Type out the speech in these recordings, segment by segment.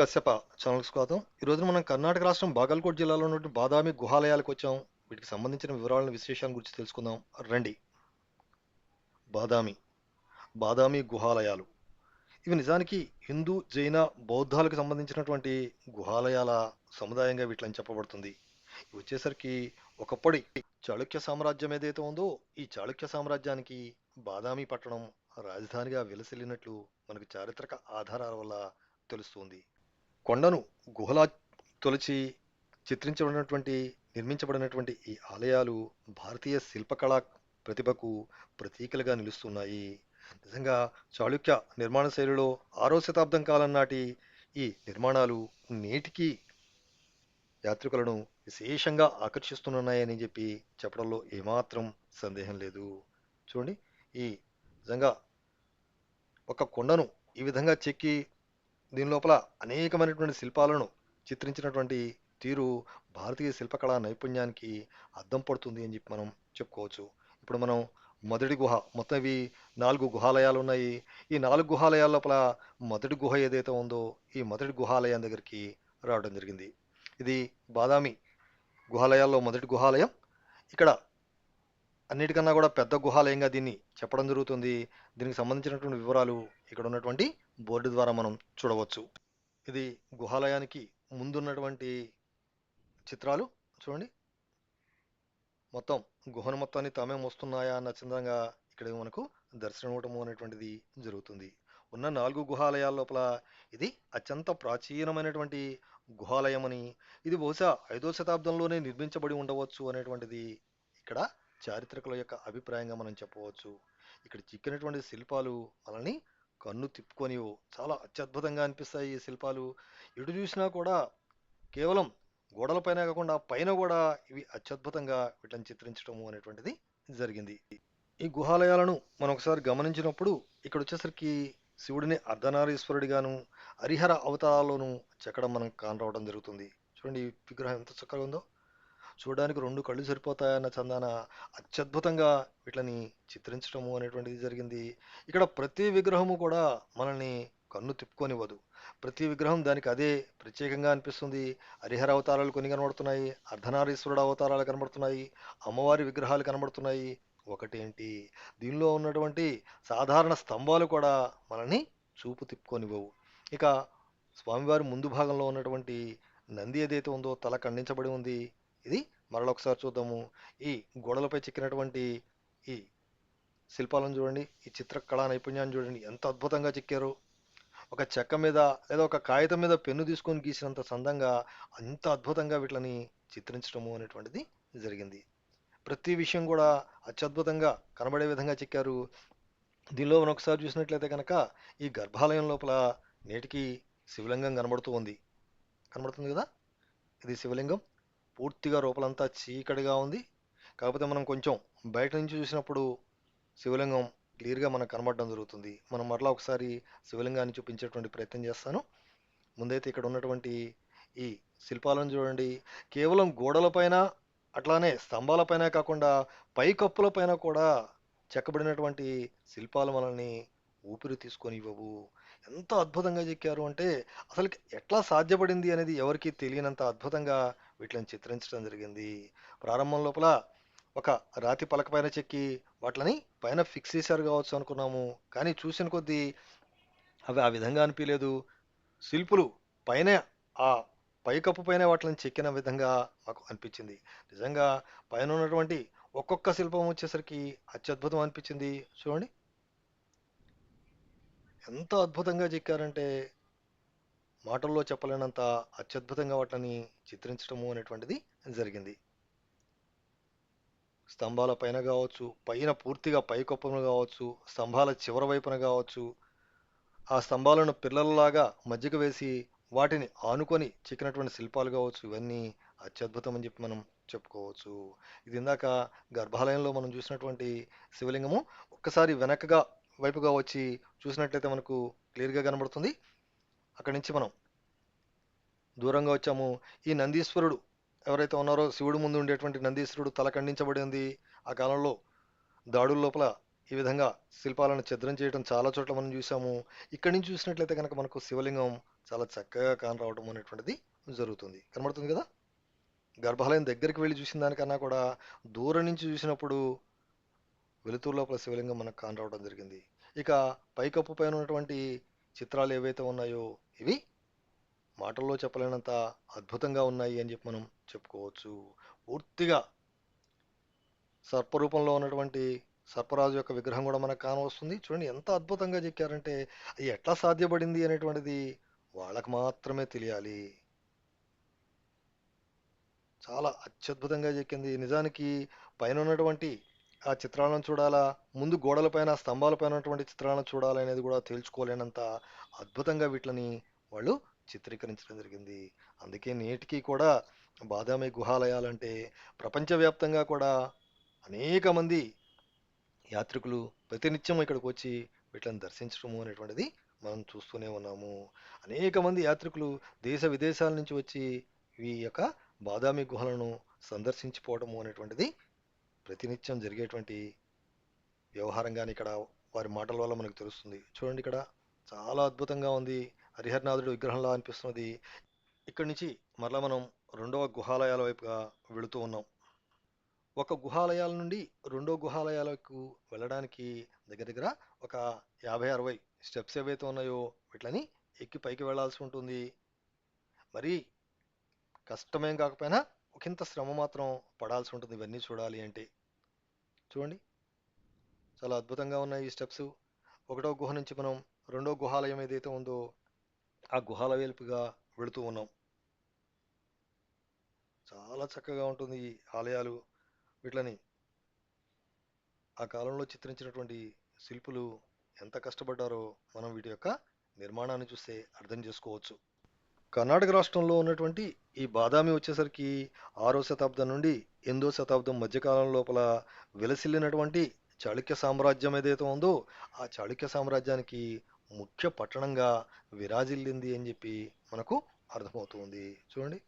Kashyapa channel స్వాగతం ఈ రోజున మనం కర్ణాటక రాష్ట్రం బాగల్కోట్ జిల్లాలో ఉన్నటువంటి బాదామి గుహాలయాలకు వచ్చాం. వీటికి సంబంధించిన వివరాలను విశేషాల గురించి తెలుసుకుందాం. రండి. బాదామి. బాదామి గుహాలయాలు. ఇవి నిజానికి హిందూ జైన బౌద్ధాలకు సంబంధించినటువంటి గుహాలయాల సముదాయంగా వీటిని చెప్పబడుతుంది. ఇవి వచ్చేసరికి ఒకప్పటి చాళుక్య సామ్రాజ్యం ఏదైతే ఉందో ఈ చాళుక్య సామ్రాజ్యానికి బాదామి పట్టణం రాజధానిగా విలసిల్లినట్లు మనకు చారిత్రక ఆధారాల వల్ల తెలుస్తుంది. కొండను గుహలా తొలచి చిత్రించబడినటువంటి నిర్మించబడినటువంటి ఈ ఆలయాలు భారతీయ శిల్పకళా ప్రతిభకు ప్రతీకలుగా నిలుస్తున్నాయి. నిజంగా చాళుక్య నిర్మాణ శైలిలో ఆరో శతాబ్దం కాలం నాటి ఈ నిర్మాణాలు నేటికి యాత్రికులను విశేషంగా ఆకర్షిస్తున్నాయని చెప్పి చెప్పడంలో ఏమాత్రం సందేహం లేదు. చూడండి ఈ నిజంగా ఒక కొండను ఈ విధంగా చెక్కి దీని లోపల అనేకమైనటువంటి శిల్పాలను చిత్రించినటువంటి తీరు భారతీయ శిల్పకళా నైపుణ్యానికి అద్దం పడుతుంది అని చెప్పి మనం చెప్పుకోవచ్చు. ఇప్పుడు మనం మొదటి గుహ మొత్తం ఇవి నాలుగు గుహాలయాలు ఉన్నాయి. ఈ నాలుగు గుహాలయాల లోపల మొదటి గుహ ఏదైతే ఉందో ఈ మొదటి గుహాలయం దగ్గరికి రావడం జరిగింది. ఇది బాదామి గుహాలయాల్లో మొదటి గుహాలయం. ఇక్కడ అన్నిటికన్నా కూడా పెద్ద గుహాలయంగా దీన్ని చెప్పడం జరుగుతుంది. దీనికి సంబంధించినటువంటి వివరాలు ఇక్కడ ఉన్నటువంటి బోర్డు ద్వారా మనం చూడవచ్చు. ఇది గుహాలయానికి ముందున్నటువంటి చిత్రాలు. చూడండి. మొత్తం గుహను మొత్తాన్ని తామే మోస్తున్నాయా అన్న చందంగా ఇక్కడ మనకు దర్శనం అనేటువంటిది జరుగుతుంది. ఉన్న నాలుగు గుహాలయాల లోపల ఇది అత్యంత ప్రాచీనమైనటువంటి గుహాలయం అని ఇది బహుశా ఐదో శతాబ్దంలోనే నిర్మించబడి ఉండవచ్చు అనేటువంటిది ఇక్కడ చారిత్రకుల యొక్క అభిప్రాయంగా మనం చెప్పవచ్చు. ఇక్కడ చిక్కినటువంటి శిల్పాలు మనల్ని కన్ను తిప్పుకొని చాలా అత్యద్భుతంగా అనిపిస్తాయి ఈ శిల్పాలు. ఎటు చూసినా కూడా కేవలం గోడలపైన కాకుండా పైన కూడా ఇవి అత్యద్భుతంగా వీటిని చిత్రించడము అనేటువంటిది జరిగింది. ఈ గుహాలయాలను మనం ఒకసారి గమనించినప్పుడు ఇక్కడ వచ్చేసరికి శివుడిని అర్ధనారీశ్వరుడిగాను హరిహర అవతారాల్లోనూ చెక్కడం మనం కానరావడం జరుగుతుంది. చూడండి ఈ విగ్రహం ఎంత చక్కగా ఉందో. చూడడానికి రెండు కళ్ళు సరిపోతాయన్న చందాన అత్యద్భుతంగా వీటిని చిత్రించడము అనేటువంటిది జరిగింది. ఇక్కడ ప్రతి విగ్రహము కూడా మనల్ని కన్ను తిప్పుకొనివ్వదు. ప్రతి విగ్రహం దానికి అదే ప్రత్యేకంగా అనిపిస్తుంది. హరిహర అవతారాలు కొన్ని కనబడుతున్నాయి. అర్ధనారీశ్వరుడు అవతారాలు కనబడుతున్నాయి. అమ్మవారి విగ్రహాలు కనబడుతున్నాయి. ఒకటేంటి? దీనిలో ఉన్నటువంటి సాధారణ స్తంభాలు కూడా మనల్ని చూపు తిప్పుకొనివ్వవు. ఇక స్వామివారి ముందు భాగంలో ఉన్నటువంటి నంది ఏదైతే ఉందో తల ఖండించబడి ఉంది. ఇది మరొకసారి చూద్దాము. ఈ గోడలపై చెక్కినటువంటి ఈ శిల్పాలను చూడండి ఈ చిత్రకళా నైపుణ్యాన్ని చూడండి. ఎంత అద్భుతంగా చెక్కారు. ఒక చెక్క మీద లేదా ఒక కాగితం మీద పెన్ను తీసుకొని గీసినంత సందంగా అంత అద్భుతంగా వీటిని చిత్రించడము అనేటువంటిది జరిగింది. ప్రతి విషయం కూడా అత్యద్భుతంగా కనబడే విధంగా చెక్కారు. దీనిలో మనం ఒకసారి చూసినట్లయితే కనుక ఈ గర్భాలయం లోపల నేటికి శివలింగం కనబడుతూ ఉంది. కనబడుతుంది కదా? ఇది శివలింగం. పూర్తిగా రూపలంతా చీకటిగా ఉంది. కాకపోతే మనం కొంచెం బయట నుంచి చూసినప్పుడు శివలింగం క్లియర్గా మనకు కనబడడం జరుగుతుంది. మనం మరలా ఒకసారి శివలింగాన్ని చూపించేటువంటి ప్రయత్నం చేస్తాను. ముందైతే ఇక్కడ ఉన్నటువంటి ఈ శిల్పాలను చూడండి. కేవలం గోడలపైన అట్లానే స్తంభాలపైన కాకుండా పైకప్పులపైన కూడా చెక్కబడినటువంటి శిల్పాలు మనల్ని ఊపిరి తీసుకొని ఇవ్వవు. ఎంత అద్భుతంగా చెక్కారు అంటే అసలు ఎట్లా సాధ్యపడింది అనేది ఎవరికి తెలియనంత అద్భుతంగా వీటిని చిత్రించడం జరిగింది. ప్రారంభం లోపల ఒక రాతి పలక పైన చెక్కి వాటిని పైన ఫిక్స్ చేశారు కావచ్చు అనుకున్నాము. కానీ చూసిన కొద్దీ అవి ఆ విధంగా అనిపించలేదు శిల్పులు పైన ఆ పైకప్పు పైన వాటిని చెక్కిన విధంగా మాకు అనిపించింది. నిజంగా పైన ఉన్నటువంటి ఒక్కొక్క శిల్పం వచ్చేసరికి అత్యద్భుతం అనిపించింది. చూడండి. ఎంత అద్భుతంగా చెక్కారంటే మాటల్లో చెప్పలేనంత అత్యద్భుతంగా వాటిని చిత్రించడము అనేటువంటిది జరిగింది. స్తంభాల పైన కావచ్చు పైన పూర్తిగా పైకొప్పన కావచ్చు స్తంభాల చివరి వైపున కావచ్చు ఆ స్తంభాలను పిల్లలలాగా మజ్జిగ వేసి వాటిని ఆనుకొని చిక్కినటువంటి శిల్పాలు కావచ్చు ఇవన్నీ అత్యద్భుతం అని చెప్పి మనం చెప్పుకోవచ్చు. ఇది ఇందాక గర్భాలయంలో మనం చూసినటువంటి శివలింగము ఒక్కసారి వెనకగా వైపుగా వచ్చి చూసినట్లయితే మనకు క్లియర్గా కనబడుతుంది. అక్కడి నుంచి మనం దూరంగా వచ్చాము. ఈ నందీశ్వరుడు ఎవరైతే ఉన్నారో శివుడు ముందు ఉండేటువంటి నందీశ్వరుడు తల ఖండించబడి ఉంది ఆ కాలంలో దాడుల లోపల ఈ విధంగా శిల్పాలను ఛిద్రం చేయడం చాలా చోట్ల మనం చూసాము ఇక్కడి నుంచి చూసినట్లయితే కనుక మనకు శివలింగం చాలా చక్కగా కానరావడం అనేటువంటిది జరుగుతుంది. కనబడుతుంది కదా? గర్భాలయం దగ్గరికి వెళ్ళి చూసిన దానికన్నా కూడా దూరం నుంచి చూసినప్పుడు వెలుతురు లోపల శివలింగం మనకు కానరావడం జరిగింది. ఇక పైకప్పు పైన ఉన్నటువంటి చిత్రాలు ఏవైతే ఉన్నాయో ఇవి మాటల్లో చెప్పలేనంత అద్భుతంగా ఉన్నాయి అని చెప్పి మనం చెప్పుకోవచ్చు. పూర్తిగా సర్పరూపంలో ఉన్నటువంటి సర్పరాజు యొక్క విగ్రహం కూడా మనకు కానవస్తుంది. చూడండి ఎంత అద్భుతంగా చెక్కారంటే అది ఎట్లా సాధ్యపడింది అనేటువంటిది వాళ్ళకు మాత్రమే తెలియాలి. చాలా అత్యద్భుతంగా చెక్కింది. నిజానికి పైన ఉన్నటువంటి ఆ చిత్రాలను చూడాలా? ముందు గోడల పైన ఉన్నటువంటి చిత్రాలను చూడాలనేది కూడా తేల్చుకోలేనంత అద్భుతంగా వీటిని వాళ్ళు చిత్రీకరించడం జరిగింది. అందుకే నేటికి కూడా బాదామి గుహాలయాలంటే ప్రపంచవ్యాప్తంగా కూడా అనేక మంది యాత్రికులు ప్రతినిత్యం ఇక్కడికి వచ్చి వీటిని దర్శించడము అనేటువంటిది మనం చూస్తూనే ఉన్నాము. అనేక మంది యాత్రికులు దేశ విదేశాల నుంచి వచ్చి ఈ యొక్క బాదామి గుహలను సందర్శించిపోవడము అనేటువంటిది ప్రతినిత్యం జరిగేటువంటి వ్యవహారంగానే ఇక్కడ వారి మాటల వల్ల మనకు తెలుస్తుంది. చూడండి ఇక్కడ చాలా అద్భుతంగా ఉంది. హరిహరనాథుడు విగ్రహంలా అనిపిస్తున్నది. ఇక్కడి నుంచి మరలా మనం రెండవ గుహాలయాల వైపుగా వెళుతూ ఉన్నాం. ఒక గుహాలయాల నుండి రెండో గుహాలయాలకు వెళ్ళడానికి దగ్గర దగ్గర ఒక యాభై అరవై స్టెప్స్ ఏవైతే ఉన్నాయో వీటిని ఎక్కి పైకి వెళ్ళాల్సి ఉంటుంది. మరి కష్టమేం కాకపోయినా ఒకంత శ్రమ మాత్రం పడాల్సి ఉంటుంది ఇవన్నీ చూడాలి అంటే. చూడండి. చాలా అద్భుతంగా ఉన్నాయి ఈ స్టెప్స్. ఒకటో గుహ నుంచి మనం రెండో గుహాలయం ఏదైతే ఉందో ఆ గుహాల వైపుగా వెళుతూ ఉన్నాం. చాలా చక్కగా ఉంటుంది ఈ ఆలయాలు వీటిని ఆ కాలంలో చిత్రించినటువంటి శిల్పులు ఎంత కష్టపడ్డారో మనం వీటి యొక్క నిర్మాణాన్ని చూస్తే అర్థం చేసుకోవచ్చు. కర్ణాటక రాష్ట్రంలో ఉన్నటువంటి ఈ బాదామి వచ్చేసరికి ఆరో శతాబ్దం నుండి ఎనిమిదో శతాబ్దం మధ్యకాలం లోపల విలసిల్లినటువంటి చాళుక్య సామ్రాజ్యం ఏదైతే ఉందో ఆ చాళుక్య సామ్రాజ్యానికి ముఖ్య పట్టణంగా విరాజిల్లింది అని చెప్పి మనకు అర్థమవుతుంది. చూడండి.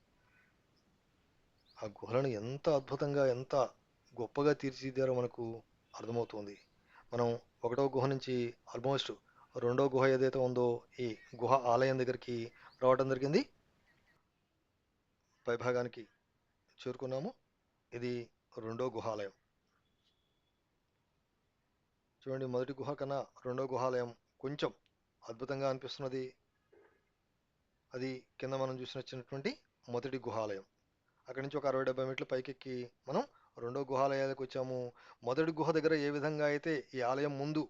ఆ గుహలను ఎంత అద్భుతంగా ఎంత గొప్పగా తీర్చిదిద్దారో మనకు అర్థమవుతుంది. మనం ఒకటో గుహ నుంచి ఆల్మోస్ట్ రెండో గుహ ఏదైతే ఉందో ఈ గుహ ఆలయం దగ్గరికి రావడం జరిగింది. పైభాగానికి చేరుకున్నాము. ఇది రెండో గుహాలయం చూడండి మొదటి గుహ కన్నా రెండో గుహాలయం కొంచెం అద్భుతంగా అనిపిస్తున్నది. అది కింద మనం చూసినటువంటి మొదటి గుహాలయం. అక్కడి నుంచి ఒక అరవై డెబ్బై మీటర్ల పైకెక్కి మనం రెండో గుహాలయాలకు వచ్చాము. మొదటి గుహ దగ్గర ఏ విధంగా అయితే ఈ ఆలయం ముందు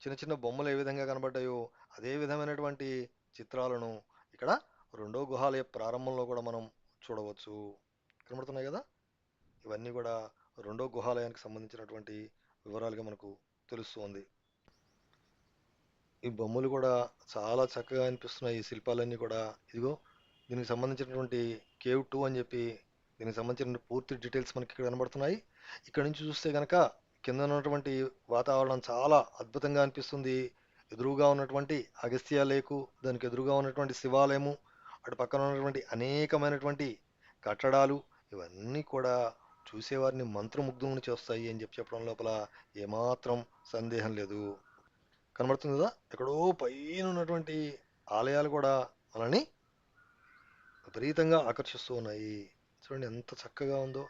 చిన్న చిన్న బొమ్మలు ఏ విధంగా కనబడ్డాయో అదే విధమైనటువంటి చిత్రాలను ఇక్కడ రెండో గుహాలయ ప్రారంభంలో కూడా మనం చూడవచ్చు. కనబడుతున్నాయి కదా? ఇవన్నీ కూడా రెండో గుహాలయానికి సంబంధించినటువంటి వివరాలుగా మనకు తెలుస్తుంది. ఈ బొమ్మలు కూడా చాలా చక్కగా అనిపిస్తున్నాయి. ఈ శిల్పాలన్నీ కూడా. ఇదిగో దీనికి సంబంధించినటువంటి కేవ్ టూ అని చెప్పి దీనికి సంబంధించిన పూర్తి డీటెయిల్స్ మనకి ఇక్కడ కనబడుతున్నాయి. ఇక్కడ నుంచి చూస్తే కనుక కింద ఉన్నటువంటి వాతావరణం చాలా అద్భుతంగా అనిపిస్తుంది. ఎదురుగా ఉన్నటువంటి అగస్త్య లేకు దానికి ఎదురుగా ఉన్నటువంటి శివాలయము అటు పక్కన ఉన్నటువంటి అనేకమైనటువంటి కట్టడాలు ఇవన్నీ కూడా చూసేవారిని మంత్రముగ్ధుని చేస్తాయి అని చెప్పి చెప్పడం లోపల ఏమాత్రం సందేహం లేదు. కనబడుతుంది కదా ఎక్కడో పైన ఉన్నటువంటి ఆలయాలు కూడా మనల్ని విపరీతంగా ఆకర్షిస్తూ ఉన్నాయి. చూడండి ఎంత చక్కగా ఉందో.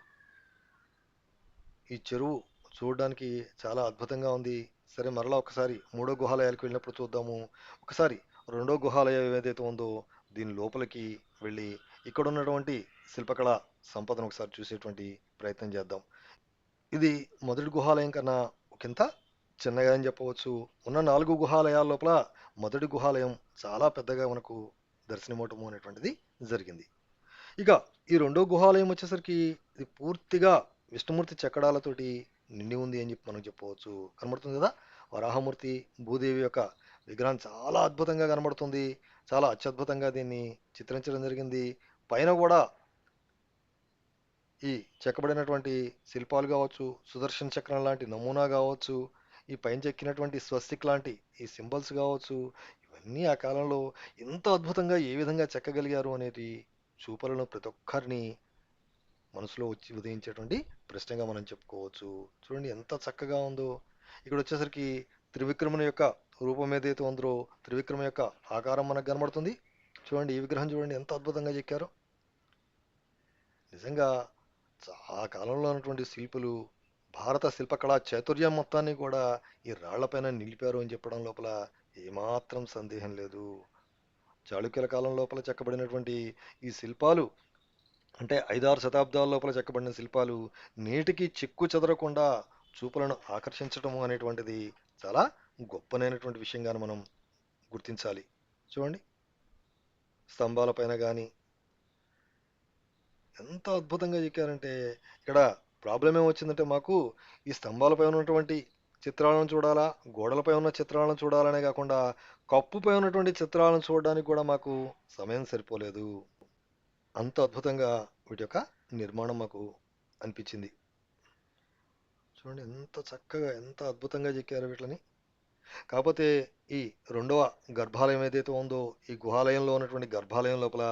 ఈ చెరువు చూడడానికి చాలా అద్భుతంగా ఉంది. సరే మరలా ఒకసారి మూడో గుహాలయాలకు వెళ్ళినప్పుడు చూద్దాము. ఒకసారి రెండో గుహాలయం ఏదైతే ఉందో దీని లోపలికి వెళ్ళి ఇక్కడ ఉన్నటువంటి శిల్పకళ సంపదను ఒకసారి చూసేటువంటి ప్రయత్నం చేద్దాం. ఇది మొదటి గుహాలయం కన్నా ఒకంత చిన్నగా అని చెప్పవచ్చు. ఉన్న నాలుగు గుహాలయాల లోపల మొదటి గుహాలయం చాలా పెద్దగా మనకు దర్శనమవటము అనేటువంటిది జరిగింది. ఇక ఈ రెండో గుహాలయం వచ్చేసరికి ఇది పూర్తిగా విష్ణుమూర్తి చెక్కడాలతోటి నిండి ఉంది అని చెప్పి మనం చెప్పవచ్చు. కనబడుతుంది కదా? వరాహమూర్తి భూదేవి యొక్క విగ్రహం చాలా అద్భుతంగా కనబడుతుంది. చాలా అత్యద్భుతంగా దీన్ని చిత్రించడం జరిగింది. పైన కూడా ఈ చెక్కబడినటువంటి శిల్పాలు కావచ్చు సుదర్శన చక్రం లాంటి నమూనా కావచ్చు ఈ పైన చెక్కినటువంటి స్వస్తిక్ లాంటి ఈ సింబల్స్ కావచ్చు ఇవన్నీ ఆ కాలంలో ఎంత అద్భుతంగా ఏ విధంగా చెక్కగలిగారు అనేది చూపలను ప్రతి ఒక్కరిని మనసులో వచ్చి ఉదయించేటువంటి ప్రశ్నగా మనం చెప్పుకోవచ్చు. చూడండి ఎంత చక్కగా ఉందో. ఇక్కడ వచ్చేసరికి త్రివిక్రముని యొక్క రూపం ఏదైతే ఉందో త్రివిక్రమ యొక్క ఆకారం మనకు కనబడుతుంది. చూడండి ఈ విగ్రహం చూడండి ఎంత అద్భుతంగా చెక్కారో. నిజంగా ఆ కాలంలో ఉన్నటువంటి శిల్పులు భారత శిల్పకళా చాతుర్యం మొత్తాన్ని కూడా ఈ రాళ్ళపైన నిలిపారు అని చెప్పడం లోపల ఏమాత్రం సందేహం లేదు. చాళుక్యుల కాలం లోపల చెక్కబడినటువంటి ఈ శిల్పాలు అంటే ఐదారు శతాబ్దాల లోపల చెక్కబడిన శిల్పాలు నేటికి చిక్కు చెదరకుండా చూపులను ఆకర్షించడం అనేటువంటిది చాలా గొప్పనైనటువంటి విషయంగా మనం గుర్తించాలి. చూడండి. స్తంభాలపైన కానీ ఎంత అద్భుతంగా చెక్కారంటే ఇక్కడ ప్రాబ్లం ఏమొచ్చిందంటే మాకు ఈ స్తంభాలపై ఉన్నటువంటి చిత్రాలను చూడాలా గోడలపై ఉన్న చిత్రాలను చూడాలనే కాకుండా కప్పుపై ఉన్నటువంటి చిత్రాలను చూడడానికి కూడా మాకు సమయం సరిపోలేదు. అంత అద్భుతంగా వీటి యొక్క నిర్మాణం మాకు అనిపించింది. చూడండి ఎంత చక్కగా ఎంత అద్భుతంగా చెక్కారు వీటిని కాకపోతే ఈ రెండవ గర్భాలయం ఏదైతే ఉందో ఈ గుహాలయంలో ఉన్నటువంటి గర్భాలయం లోపల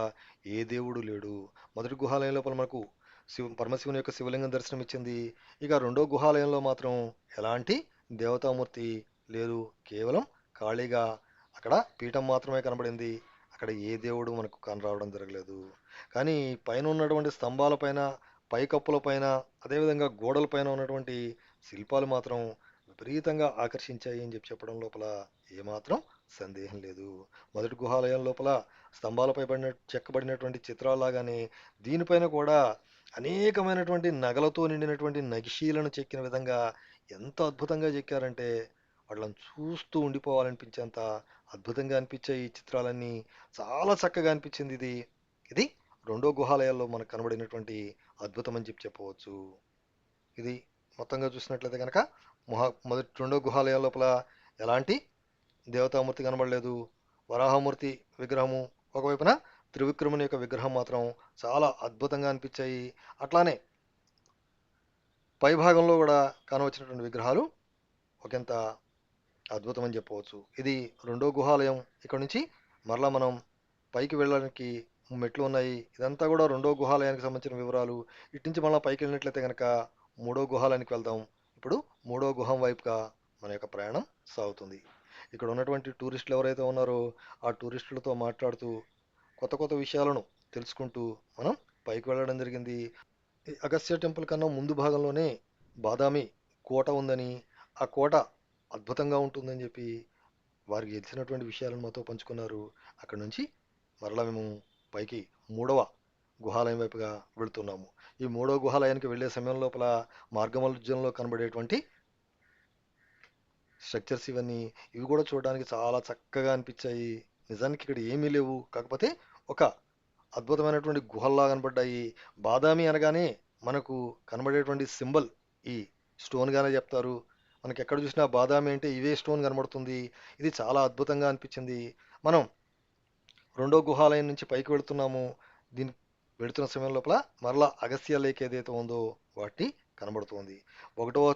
ఏ దేవుడు లేడు. మొదటి గుహాలయం లోపల మనకు శివ పరమశివుని యొక్క శివలింగం దర్శనం ఇచ్చింది. ఇక రెండో గుహాలయంలో మాత్రం ఎలాంటి దేవతామూర్తి లేదు కేవలం ఖాళీగా అక్కడ పీఠం మాత్రమే కనబడింది. అక్కడ ఏ దేవుడు మనకు కనరావడం జరగలేదు. కానీ పైన ఉన్నటువంటి స్తంభాలపైన పైకప్పులపైన అదేవిధంగా గోడలపైన ఉన్నటువంటి శిల్పాలు మాత్రం విపరీతంగా ఆకర్షించాయి అని చెప్పి చెప్పడం లోపల ఏమాత్రం సందేహం లేదు. మొదటి గుహాలయం లోపల స్తంభాలపై పడిన చెక్కబడినటువంటి చిత్రాలాగానే దీనిపైన కూడా అనేకమైనటువంటి నగలతో నిండినటువంటి నగిషీలను చెక్కిన విధంగా ఎంత అద్భుతంగా చెక్కారంటే వాళ్ళని చూస్తూ ఉండిపోవాలనిపించేంత అద్భుతంగా అనిపించే ఈ చిత్రాలన్నీ. చాలా చక్కగా అనిపించింది ఇది. ఇది రెండో గుహాలయాల్లో మనకు కనబడినటువంటి అద్భుతం అని చెప్పి చెప్పవచ్చు. ఇది మొత్తంగా చూసినట్లయితే కనుక మొహ మొదటి రెండో గుహాలయాల లోపల ఎలాంటి దేవతామూర్తి కనబడలేదు. వరాహమూర్తి విగ్రహము ఒకవైపున త్రివిక్రముని యొక్క విగ్రహం మాత్రం చాలా అద్భుతంగా అనిపించాయి. అట్లానే పై భాగంలో కూడా కానవచ్చినటువంటి విగ్రహాలు ఒకంత అద్భుతం అని చెప్పవచ్చు. ఇది రెండో గుహాలయం. ఇక్కడ నుంచి మరలా మనం పైకి వెళ్ళడానికి మెట్లు ఉన్నాయి. ఇదంతా కూడా రెండో గుహాలయానికి సంబంధించిన వివరాలు. ఇటు నుంచి మళ్ళీ పైకి వెళ్ళినట్లయితే కనుక మూడో గుహాలయానికి వెళ్దాం. ఇప్పుడు మూడో గుహం వైపుగా మన యొక్క ప్రయాణం సాగుతుంది. ఇక్కడ ఉన్నటువంటి టూరిస్టులు ఎవరైతే ఉన్నారో ఆ టూరిస్టులతో మాట్లాడుతూ కొత్త కొత్త విషయాలను తెలుసుకుంటూ మనం పైకి వెళ్ళడం జరిగింది. ఈ అగస్త్య టెంపుల్ కన్నా ముందు భాగంలోనే బాదామి కోట ఉందని ఆ కోట అద్భుతంగా ఉంటుందని చెప్పి వారికి తెలిసినటువంటి విషయాలను మాతో పంచుకున్నారు. అక్కడ నుంచి మరలా మేము పైకి మూడవ గుహాలయం వైపుగా వెళుతున్నాము. ఈ మూడవ గుహాలయానికి వెళ్ళే సమయం లోపల మార్గమధ్యంలో కనబడేటువంటి స్ట్రక్చర్స్ ఇవన్నీ ఇవి కూడా చూడడానికి చాలా చక్కగా అనిపించాయి. నిజానికి ఇక్కడ ఏమీ లేవు. కాకపోతే ఒక అద్భుతమైనటువంటి గుహల్లా కనబడ్డాయి. బాదామి అనగానే మనకు కనబడేటువంటి సింబల్ ఈ స్టోన్గానే చెప్తారు. మనకి ఎక్కడ చూసినా బాదామి అంటే ఇవే స్టోన్ కనబడుతుంది. ఇది చాలా అద్భుతంగా అనిపించింది. మనం రెండో గుహాలయం నుంచి పైకి వెళుతున్నాము. దీని వెళుతున్న సమయం లోపల మరలా అగస్య లేక్ ఏదైతే ఉందో వాటి కనబడుతుంది. ఒకటో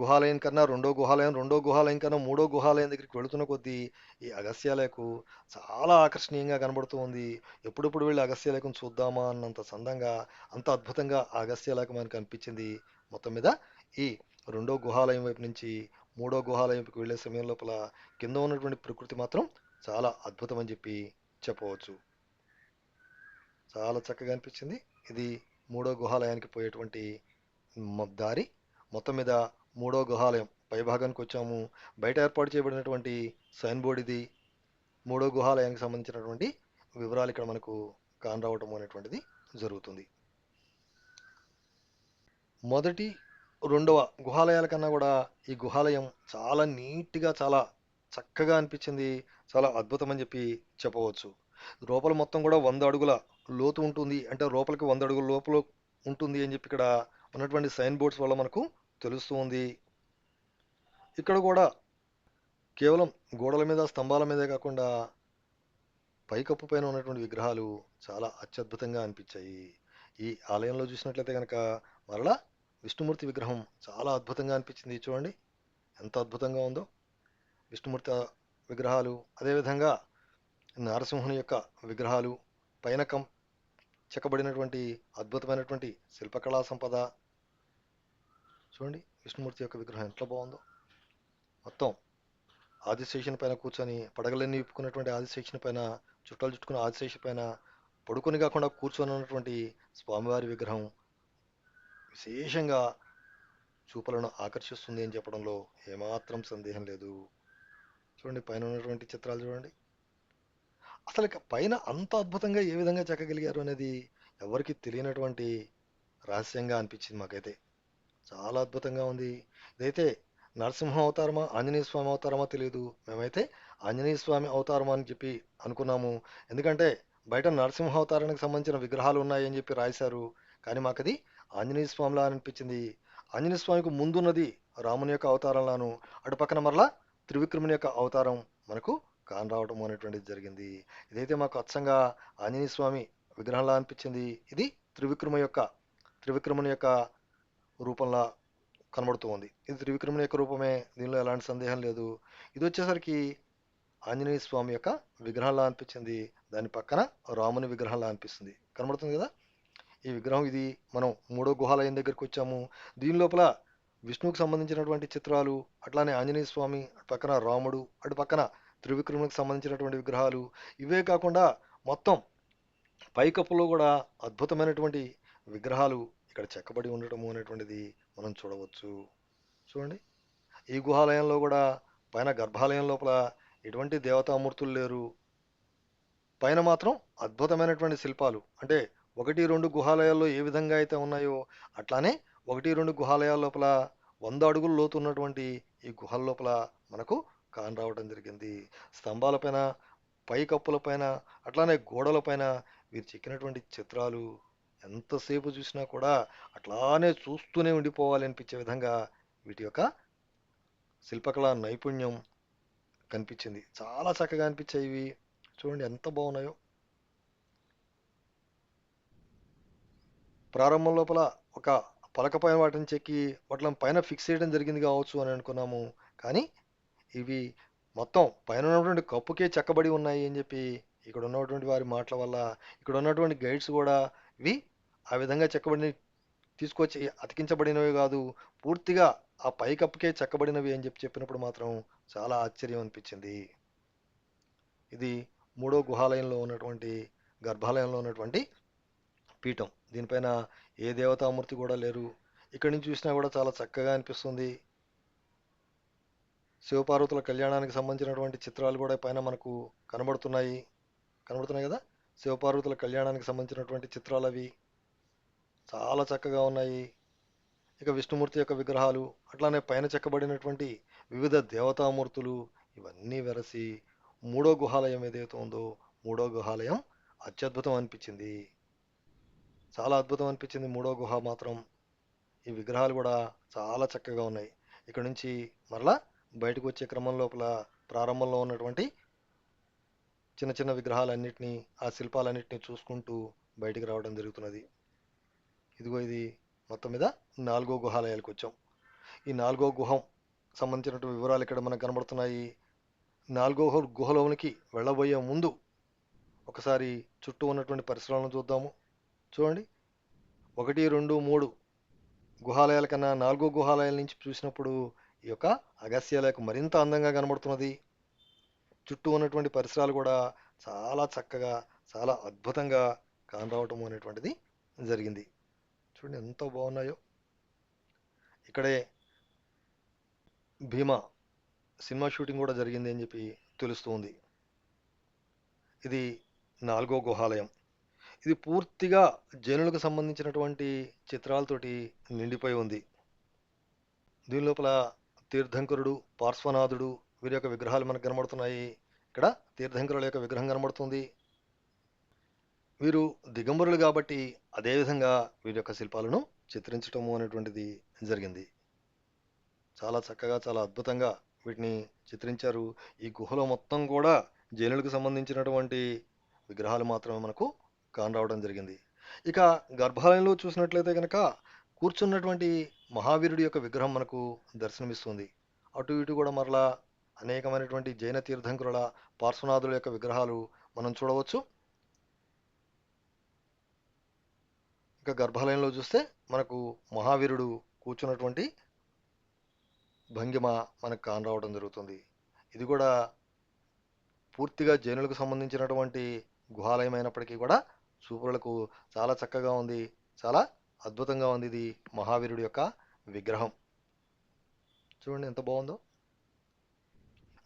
గుహాలయం కన్నా రెండో గుహాలయం రెండో గుహాలయం కన్నా మూడో గుహాలయం దగ్గరికి వెళుతున్న కొద్దీ ఈ అగస్యాలయకు చాలా ఆకర్షణీయంగా కనబడుతూ ఉంది. ఎప్పుడెప్పుడు వెళ్ళి అగస్త్య చూద్దామా అన్నంత సందంగా అంత అద్భుతంగా ఆ మనకు అనిపించింది. మొత్తం మీద ఈ రెండో గుహాలయం వైపు నుంచి మూడో గుహాలయంకి వెళ్ళే సమయం లోపల కింద ఉన్నటువంటి ప్రకృతి మాత్రం చాలా అద్భుతం అని చెప్పి చెప్పవచ్చు. చాలా చక్కగా అనిపించింది. ఇది మూడో గుహాలయానికి పోయేటువంటి దారి. మొత్తం మీద మూడో గుహాలయం. పైభాగానికి వచ్చాము. బయట ఏర్పాటు చేయబడినటువంటి సైన్ బోర్డ్ ఇది. మూడో గుహాలయానికి సంబంధించినటువంటి వివరాలు ఇక్కడ మనకు కానరావటం అనేటువంటిది జరుగుతుంది. మొదటి రెండవ గుహాలయాల కన్నా కూడా ఈ గుహాలయం చాలా నీట్గా చాలా చక్కగా అనిపించింది. చాలా అద్భుతం అని చెప్పి చెప్పవచ్చు. లోపల మొత్తం కూడా వంద అడుగుల లోతు ఉంటుంది. అంటే లోపలికి వంద అడుగుల లోపల ఉంటుంది అని చెప్పి ఇక్కడ ఉన్నటువంటి సైన్ బోర్డ్స్ వల్ల మనకు తెలుస్తూ ఉంది ఇక్కడ కూడా కేవలం గోడల మీద స్తంభాల మీదే కాకుండా పైకప్పు పైన ఉన్నటువంటి విగ్రహాలు చాలా అత్యద్భుతంగా అనిపించాయి. ఈ ఆలయంలో చూసినట్లయితే కనుక మరలా విష్ణుమూర్తి విగ్రహం చాలా అద్భుతంగా అనిపించింది. చూడండి ఎంత అద్భుతంగా ఉందో. విష్ణుమూర్తి విగ్రహాలు అదేవిధంగా నరసింహుని యొక్క విగ్రహాలు పైన కం చెక్కబడినటువంటి అద్భుతమైనటువంటి శిల్పకళా సంపద చూడండి. విష్ణుమూర్తి యొక్క విగ్రహం ఎంత బాగుందో. మొత్తం ఆదిశేషన్ పైన కూర్చొని పడగలన్నీ ఇప్పుకున్నటువంటి ఆదిశేషన్ పైన చుట్టాలు చుట్టుకున్న ఆదిశేష పైన పడుకొని కాకుండా కూర్చొని ఉన్నటువంటి స్వామివారి విగ్రహం విశేషంగా చూపలను ఆకర్షిస్తుంది అని చెప్పడంలో ఏమాత్రం సందేహం లేదు. చూడండి పైన ఉన్నటువంటి చిత్రాలు చూడండి. అసలు పైన అంత అద్భుతంగా ఏ విధంగా చెక్కగలిగారు అనేది ఎవరికి తెలియనటువంటి రహస్యంగా అనిపించింది మాకైతే. చాలా అద్భుతంగా ఉంది. ఇదైతే నరసింహ అవతారమా ఆంజనేయ స్వామి అవతారమా తెలియదు మేమైతే ఆంజనేయ స్వామి అవతారమా అని చెప్పి అనుకున్నాము. ఎందుకంటే బయట నరసింహ అవతారానికి సంబంధించిన విగ్రహాలు ఉన్నాయని చెప్పి రాశారు. కానీ మాకు అది ఆంజనేయ స్వామిలా అనిపించింది. ఆంజనేయ స్వామికి ముందున్నది రాముని యొక్క అవతారంలాను. అటు పక్కన మరలా త్రివిక్రముని యొక్క అవతారం మనకు కాన్ అనేటువంటిది జరిగింది. ఇదైతే మాకు అచ్చంగా ఆంజనేయ స్వామి విగ్రహంలా అనిపించింది. ఇది త్రివిక్రమ యొక్క త్రివిక్రముని యొక్క రూపంలా కనబడుతూ ఉంది. ఇది త్రివిక్రముని యొక్క రూపమే. దీనిలో ఎలాంటి సందేహం లేదు. ఇది వచ్చేసరికి ఆంజనేయ స్వామి యొక్క విగ్రహంలా అనిపించింది. దాని పక్కన రాముని విగ్రహంలా అనిపిస్తుంది. కనబడుతుంది కదా? ఈ విగ్రహం ఇది మనం మూడో గుహాలయం దగ్గరికి వచ్చాము. దీని లోపల విష్ణువుకు సంబంధించినటువంటి చిత్రాలు అట్లానే ఆంజనేయ స్వామి అటు పక్కన రాముడు అటు పక్కన త్రివిక్రమునికి సంబంధించినటువంటి విగ్రహాలు ఇవే కాకుండా మొత్తం పైకప్పులో కూడా అద్భుతమైనటువంటి విగ్రహాలు ఇక్కడ చెక్కబడి ఉండటము అనేటువంటిది మనం చూడవచ్చు. చూడండి. ఈ గుహాలయంలో కూడా పైన గర్భాలయం లోపల ఎటువంటి దేవతామూర్తులు లేరు. పైన మాత్రం అద్భుతమైనటువంటి శిల్పాలు. అంటే ఒకటి రెండు గుహాలయాల్లో ఏ విధంగా అయితే ఉన్నాయో అట్లానే ఒకటి రెండు గుహాలయాల లోపల వంద అడుగులు లోతు ఉన్నటువంటి ఈ గుహల లోపల మనకు కాన్ రావడం జరిగింది. స్తంభాలపైన పై కప్పులపైన అట్లానే గోడలపైన వీరు చెక్కినటువంటి చిత్రాలు ఎంతసేపు చూసినా కూడా అట్లానే చూస్తూనే ఉండిపోవాలి అనిపించే విధంగా వీటి యొక్క శిల్పకళా నైపుణ్యం కనిపించింది. చాలా చక్కగా అనిపించాయి ఇవి. చూడండి ఎంత బాగున్నాయో. ప్రారంభం లోపల ఒక పలకపైన వాటిని చెక్కి వాటిని పైన ఫిక్స్ చేయడం జరిగింది కావచ్చు అని అనుకున్నాము. కానీ ఇవి మొత్తం పైన ఉన్నటువంటి కప్పుకే చెక్కబడి ఉన్నాయి అని చెప్పి ఇక్కడ ఉన్నటువంటి వారి మాటల వల్ల ఇక్కడ ఉన్నటువంటి గైడ్స్ కూడా ఇవి ఆ విధంగా చెక్కబడిన తీసుకొచ్చి అతికించబడినవి కాదు పూర్తిగా ఆ పైకప్పుకే చెక్కబడినవి అని చెప్పి చెప్పినప్పుడు మాత్రం చాలా ఆశ్చర్యం అనిపించింది. ఇది మూడో గుహాలయంలో ఉన్నటువంటి గర్భాలయంలో ఉన్నటువంటి పీఠం. దీనిపైన ఏ దేవతామూర్తి కూడా లేరు. ఇక్కడి నుంచి చూసినా కూడా చాలా చక్కగా అనిపిస్తుంది. శివపార్వతుల కళ్యాణానికి సంబంధించినటువంటి చిత్రాలు కూడా పైన మనకు కనబడుతున్నాయి. కనబడుతున్నాయి కదా? శివపార్వతుల కళ్యాణానికి సంబంధించినటువంటి చిత్రాలు అవి చాలా చక్కగా ఉన్నాయి. ఇక విష్ణుమూర్తి యొక్క విగ్రహాలు అట్లానే పైన చెక్కబడినటువంటి వివిధ దేవతామూర్తులు ఇవన్నీ వెరసి మూడో గుహాలయం ఏదైతే ఉందో మూడో గుహాలయం అత్యద్భుతం అనిపించింది. చాలా అద్భుతం అనిపించింది మూడో గుహ మాత్రం. ఈ విగ్రహాలు కూడా చాలా చక్కగా ఉన్నాయి. ఇక్కడ నుంచి మరలా బయటకు వచ్చే క్రమం లోపల ప్రారంభంలో ఉన్నటువంటి చిన్న చిన్న విగ్రహాలన్నింటినీ ఆ శిల్పాలన్నింటినీ చూసుకుంటూ బయటికి రావడం జరుగుతున్నది. ఇదిగో ఇది మొత్తం మీద నాలుగో గుహాలయాలకు వచ్చాం ఈ నాలుగో గుహం సంబంధించినటువంటి వివరాలు ఇక్కడ మనకు కనబడుతున్నాయి. నాలుగో గుహలోనికి వెళ్ళబోయే ముందు ఒకసారి చుట్టూ ఉన్నటువంటి పరిసరాలను చూద్దాము. చూడండి. ఒకటి రెండు మూడు గుహాలయాల కన్నా నాలుగో గుహాలయాల నుంచి చూసినప్పుడు ఈ యొక్క అగస్యాలకు మరింత అందంగా కనబడుతున్నది. చుట్టూ ఉన్నటువంటి పరిసరాలు కూడా చాలా చక్కగా చాలా అద్భుతంగా కనరావటం అనేటువంటిది జరిగింది. చూడండి ఎంత బాగున్నాయో. ఇక్కడే భీమా సినిమా షూటింగ్ కూడా జరిగింది అని చెప్పి తెలుస్తుంది ఇది నాలుగో గుహాలయం. ఇది పూర్తిగా జైనులకు సంబంధించినటువంటి చిత్రాలతోటి నిండిపోయి ఉంది. దీని లోపల తీర్థంకరుడు పార్శ్వనాథుడు వీరి యొక్క విగ్రహాలు మనకు కనబడుతున్నాయి. ఇక్కడ తీర్థంకరుల యొక్క విగ్రహం కనబడుతుంది. వీరు దిగంబరులు కాబట్టి అదేవిధంగా వీరి యొక్క శిల్పాలను చిత్రించటము అనేటువంటిది జరిగింది. చాలా చక్కగా చాలా అద్భుతంగా వీటిని చిత్రించారు. ఈ గుహలో మొత్తం కూడా జైనులకు సంబంధించినటువంటి విగ్రహాలు మాత్రమే మనకు కానరావడం జరిగింది. ఇక గర్భాలయంలో చూసినట్లయితే కనుక కూర్చున్నటువంటి మహావీరుడి యొక్క విగ్రహం మనకు దర్శనమిస్తుంది. అటు ఇటు కూడా మరలా అనేకమైనటువంటి జైన తీర్థంకరుల పార్శ్వనాథుల యొక్క విగ్రహాలు మనం చూడవచ్చు. ఇంకా గర్భాలయంలో చూస్తే మనకు మహావీరుడు కూర్చున్నటువంటి భంగిమ మనకు కానరావడం జరుగుతుంది. ఇది కూడా పూర్తిగా జైనులకు సంబంధించినటువంటి గుహాలయం అయినప్పటికీ కూడా చూపులకు చాలా చక్కగా ఉంది. చాలా అద్భుతంగా ఉంది ఇది మహావీరుడి యొక్క విగ్రహం. చూడండి ఎంత బాగుందో.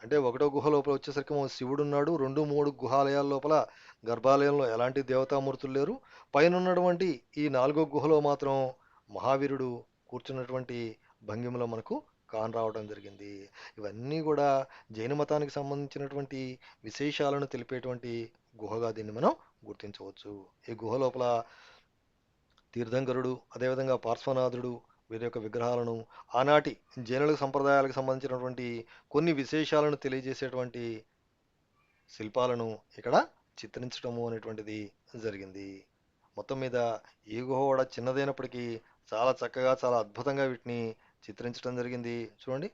అంటే ఒకటో గుహ లోపల వచ్చేసరికి శివుడు ఉన్నాడు రెండు మూడు గుహాలయాల లోపల గర్భాలయంలో ఎలాంటి దేవతామూర్తులు లేరు. పైనన్నటువంటి ఈ నాలుగో గుహలో మాత్రం మహావీరుడు కూర్చున్నటువంటి భంగిమలో మనకు కాన్ రావడం జరిగింది. ఇవన్నీ కూడా జైన మతానికి సంబంధించినటువంటి విశేషాలను తెలిపేటువంటి గుహగా దీన్ని మనం గుర్తించవచ్చు. ఈ గుహ లోపల తీర్థంకరుడు అదేవిధంగా పార్శ్వనాథుడు వీరి యొక్క విగ్రహాలను ఆనాటి జైనుల సంప్రదాయాలకు సంబంధించినటువంటి కొన్ని విశేషాలను తెలియజేసేటువంటి శిల్పాలను ఇక్కడ చిత్రించడము అనేటువంటిది జరిగింది. మొత్తం మీద ఈ గుహ కూడా చిన్నదైనప్పటికీ చాలా చక్కగా చాలా అద్భుతంగా వీటిని చిత్రించడం జరిగింది. చూడండి.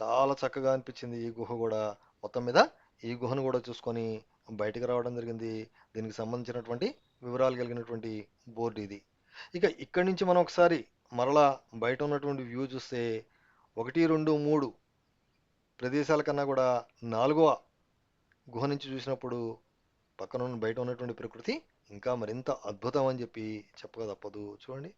చాలా చక్కగా అనిపించింది ఈ గుహ కూడా. మొత్తం మీద ఈ గుహను కూడా చూసుకొని బయటకు రావడం జరిగింది. దీనికి సంబంధించినటువంటి వివరాలు కలిగినటువంటి బోర్డు ఇది. ఇక ఇక్కడి నుంచి మనం ఒకసారి మరలా బయట ఉన్నటువంటి వ్యూ చూస్తే ఒకటి రెండు మూడు ప్రదేశాల కన్నా కూడా నాలుగవ గుహ నుంచి చూసినప్పుడు పక్కన ఉన్న బయట ఉన్నటువంటి ప్రకృతి ఇంకా మరింత అద్భుతం అని చెప్పి చెప్పక తప్పదు. చూడండి.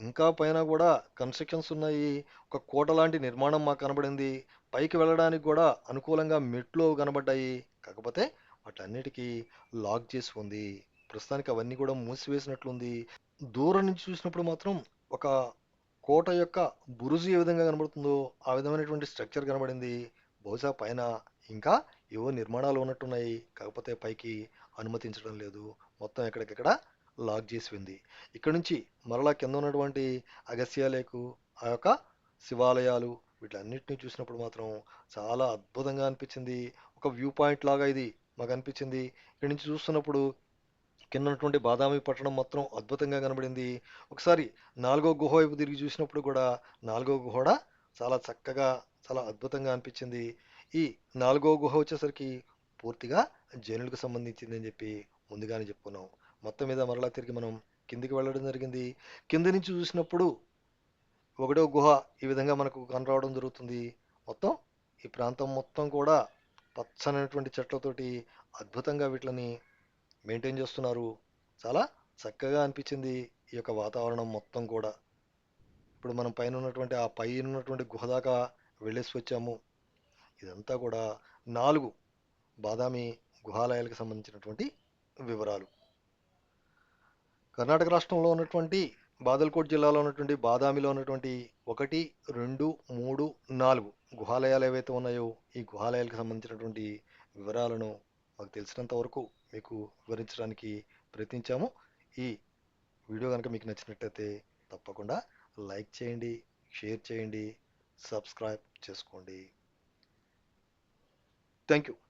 ఇంకా పైన కూడా కన్స్ట్రక్షన్స్ ఉన్నాయి. ఒక కోట లాంటి నిర్మాణం మాకు కనబడింది. పైకి వెళ్ళడానికి కూడా అనుకూలంగా మెట్లు కనబడ్డాయి. కాకపోతే వాటన్నిటికీ లాక్ చేసి ఉంది. ప్రస్తుతానికి అవన్నీ కూడా మూసివేసినట్లుంది. దూరం నుంచి చూసినప్పుడు మాత్రం ఒక కోట యొక్క బురుజు ఏ విధంగా కనబడుతుందో ఆ విధమైనటువంటి స్ట్రక్చర్ కనబడింది. బహుశా పైన ఇంకా ఏవో నిర్మాణాలు ఉన్నట్టున్నాయి. కాకపోతే పైకి అనుమతించడం లేదు. మొత్తం ఎక్కడికెక్కడ లాక్ చేసి ఉంది ఇక్కడ నుంచి మరలా కింద ఉన్నటువంటి అగస్యలేకు ఆ యొక్క శివాలయాలు వీటన్నిటిని చూసినప్పుడు మాత్రం చాలా అద్భుతంగా అనిపించింది. ఒక వ్యూ పాయింట్ లాగా ఇది మాకు అనిపించింది. ఇక్కడ నుంచి చూస్తున్నప్పుడు కింద ఉన్నటువంటి బాదామి పట్టణం మొత్తం అద్భుతంగా కనబడింది. ఒకసారి నాలుగో గుహ వైపు తిరిగి చూసినప్పుడు కూడా నాలుగో గుహ కూడా చాలా చక్కగా చాలా అద్భుతంగా అనిపించింది. ఈ నాలుగో గుహ వచ్చేసరికి పూర్తిగా జైనులకు సంబంధించింది అని చెప్పి ముందుగానే చెప్పుకున్నాం. మొత్తం మీద మరలా తిరిగి మనం కిందికి వెళ్ళడం జరిగింది. కింద నుంచి చూసినప్పుడు ఒకటో గుహ ఈ విధంగా మనకు కనరావడం జరుగుతుంది. మొత్తం ఈ ప్రాంతం మొత్తం కూడా పచ్చనైనటువంటి చెట్లతోటి అద్భుతంగా వీటిని మెయింటైన్ చేస్తున్నారు. చాలా చక్కగా అనిపించింది ఈ యొక్క వాతావరణం మొత్తం కూడా. ఇప్పుడు మనం పైన ఉన్నటువంటి ఆ పైన ఉన్నటువంటి గుహ దాకా వెళ్ళేసి వచ్చాము. ఇదంతా కూడా నాలుగు బాదామి గుహాలయాలకు సంబంధించినటువంటి వివరాలు. కర్ణాటక రాష్ట్రంలో ఉన్నటువంటి బాదల్కోట్ జిల్లాలో ఉన్నటువంటి బాదామిలో ఉన్నటువంటి ఒకటి రెండు మూడు నాలుగు గుహాలయాలు ఏవైతే ఉన్నాయో ఈ గుహాలయాలకు సంబంధించినటువంటి వివరాలను మాకు తెలిసినంత వరకు మీకు వివరించడానికి ప్రయత్నించాము. ఈ వీడియో కనుక మీకు నచ్చినట్లయితే తప్పకుండా లైక్ చేయండి షేర్ చేయండి సబ్స్క్రైబ్ చేసుకోండి. Thank you.